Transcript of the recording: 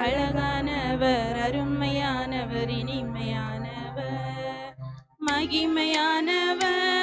அழகானவர் அருமையானவர் இனிமையானவர் மகிமையானவர்.